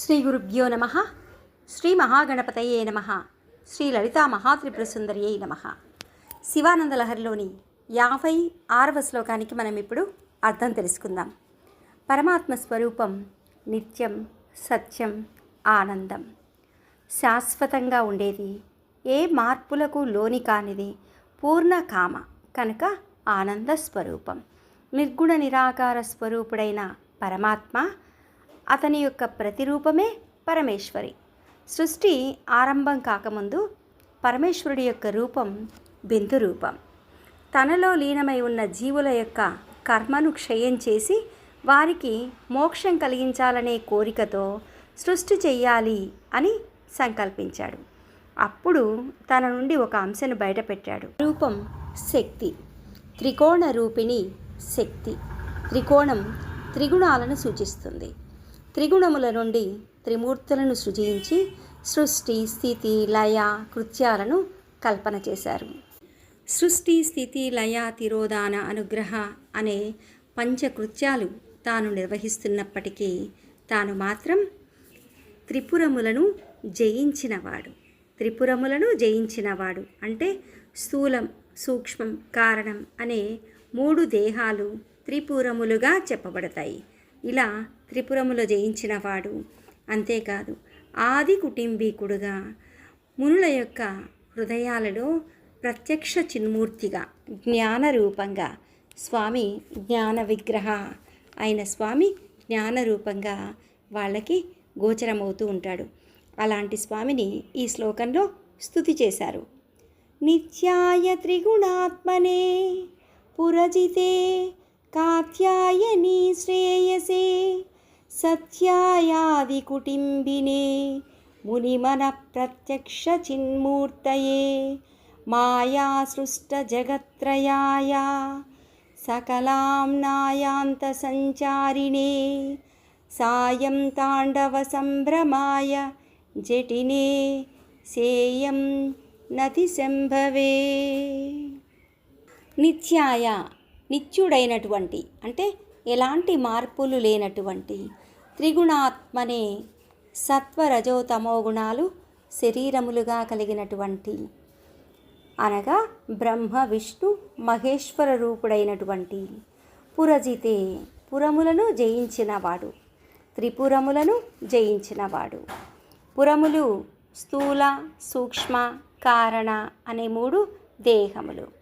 శ్రీ గురుభ్యో నమ. శ్రీ మహాగణపతయే నమ. శ్రీ లలితా మహాత్రిపురసుందరియై నమ. శివానంద లహరిలోని యాభై ఆరవ శ్లోకానికి మనం ఇప్పుడు అర్థం తెలుసుకుందాం. పరమాత్మ స్వరూపం నిత్యం సత్యం ఆనందం. శాశ్వతంగా ఉండేది ఏ మార్పులకు లోని కానిది పూర్ణ కామ కనుక ఆనంద స్వరూపం. నిర్గుణ నిరాకార స్వరూపుడైన పరమాత్మ అతని యొక్క ప్రతిరూపమే పరమేశ్వరి. సృష్టి ఆరంభం కాకముందు పరమేశ్వరుడి యొక్క రూపం బిందు రూపం తనలో లీనమై ఉన్న జీవుల యొక్క కర్మను క్షయం చేసి వారికి మోక్షం కలిగించాలనే కోరికతో సృష్టి చెయ్యాలి అని సంకల్పించాడు. అప్పుడు తన నుండి ఒక అంశను బయటపెట్టాడు. రూపం శక్తి. త్రికోణ రూపిణి శక్తి. త్రికోణం త్రిగుణాలను సూచిస్తుంది. త్రిగుణముల నుండి త్రిమూర్తులను సృజించి సృష్టి స్థితి లయ కృత్యాలను కల్పన చేశారు. సృష్టి స్థితి లయ తిరోధాన అనుగ్రహ అనే పంచకృత్యాలు తాను నిర్వహిస్తున్నప్పటికీ తాను మాత్రం త్రిపురములను జయించినవాడు. త్రిపురములను జయించినవాడు అంటే స్థూలం సూక్ష్మం కారణం అనే మూడు దేహాలు త్రిపురములుగా చెప్పబడతాయి. ఇలా త్రిపురములో జయించినవాడు అంతేకాదు ఆది కుటుంబీకుడుగా మునుల యొక్క హృదయాలలో ప్రత్యక్ష చిన్మూర్తిగా జ్ఞాన రూపంగా స్వామి జ్ఞాన విగ్రహ అయిన స్వామి జ్ఞాన రూపంగా వాళ్ళకి గోచరమవుతూ ఉంటాడు. అలాంటి స్వామిని ఈ శ్లోకంలో స్థుతి చేశారు. నిత్యాయ త్రిగుణాత్మనే పురజితే కాత్యాయని శ్రేయసే సత్యాయాదికుటింబినే మునిమన ప్రత్యక్ష చిన్మూర్తయే మాయా సృష్ట జగత్రయాయ సకలాంనాయాంత సంచారిణే సాయం తాండవ సంభ్రమాయ జటినే సేయం నతి సంభవే. నిత్యాయ నిత్యుడైనటువంటి అంటే ఎలాంటి మార్పులు లేనటువంటి త్రిగుణాత్మనే సత్వరజో తమో గుణాలు శరీరములుగా కలిగినటువంటి అనగా బ్రహ్మ విష్ణు మహేశ్వర రూపుడైనటువంటి పురజితే పురములను జయించినవాడు త్రిపురములను జయించినవాడు. పురములు స్థూల సూక్ష్మ కారణ అనే మూడు దేహములు.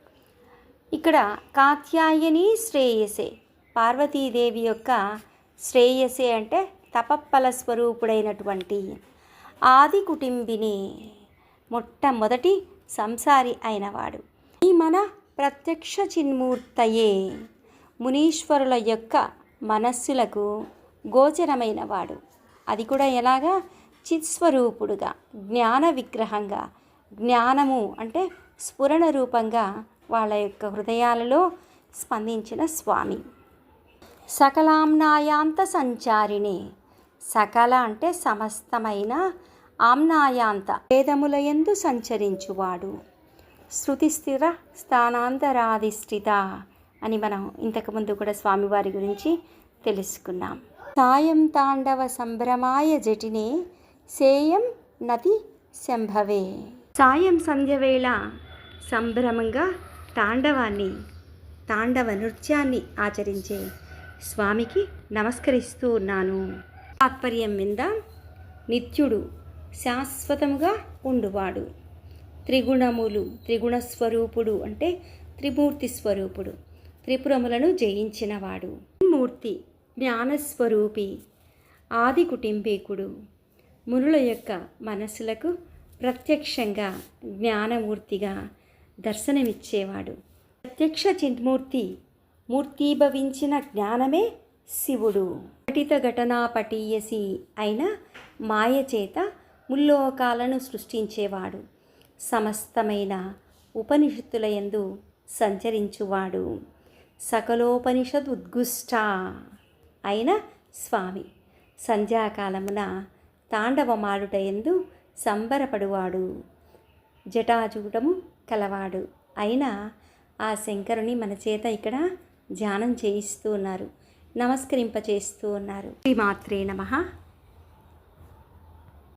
ఇక్కడ కాత్యాయని శ్రేయసే. పార్వతీదేవి యొక్క శ్రేయసే అంటే తపప్పల స్వరూపుడైనటువంటి ఆది కుటుంబిని మొట్టమొదటి సంసారి అయినవాడు. ఈ మన ప్రత్యక్ష చిన్మూర్తయే మునీశ్వరుల యొక్క మనస్సులకు గోచరమైనవాడు. అది కూడా ఎలాగా? చిత్స్వరూపుడుగా జ్ఞాన విగ్రహంగా జ్ఞానము అంటే స్ఫురణ రూపంగా వాళ్ళ యొక్క హృదయాలలో స్పందించిన స్వామి. సకలాంనాయాంత సంచారిణి. సకల అంటే సమస్తమైన ఆమ్నాయాంత. వేదములయందు సంచరించువాడు. శృతి స్థిర స్థానాంతరాధిష్ఠిత అని మనం ఇంతకుముందు కూడా స్వామివారి గురించి తెలుసుకున్నాం. సాయం తాండవ సంభ్రమాయ జటినే సేయం నది శంభవే. సాయం సంధ్యవేళ సంభ్రమంగా తాండవాన్ని తాండవ నృత్యాన్ని ఆచరించే స్వామికి నమస్కరిస్తూ ఉన్నాను. తాత్పర్యం మీద నిత్యుడు శాశ్వతముగా ఉండువాడు. త్రిగుణములు త్రిగుణ స్వరూపుడు అంటే త్రిమూర్తి స్వరూపుడు త్రిపురములను జయించినవాడు. మూర్తి జ్ఞానస్వరూపి ఆది కుటుంబీకుడు మునుల యొక్క మనసులకు ప్రత్యక్షంగా జ్ఞానమూర్తిగా దర్శనమిచ్చేవాడు. ప్రత్యక్ష చిన్మూర్తి మూర్తీభవించిన జ్ఞానమే శివుడు. ఘటిత ఘటనా పటీయసి అయిన మాయచేత ముల్లోకాలను సృష్టించేవాడు. సమస్తమైన ఉపనిషత్తుల యందు సంచరించువాడు. సకలోపనిషద్ ఉద్గుష్ట అయిన స్వామి సంధ్యాకాలమున తాండవమాడుట ఎందు సంబరపడువాడు. జటాజూటము కలవాడు. అయినా ఆ శంకరుని మన చేత ఇక్కడ ధ్యానం చేయిస్తూ ఉన్నారు. నమస్కరింపచేస్తూ ఉన్నారు. శ్రీమాత్రే నమ.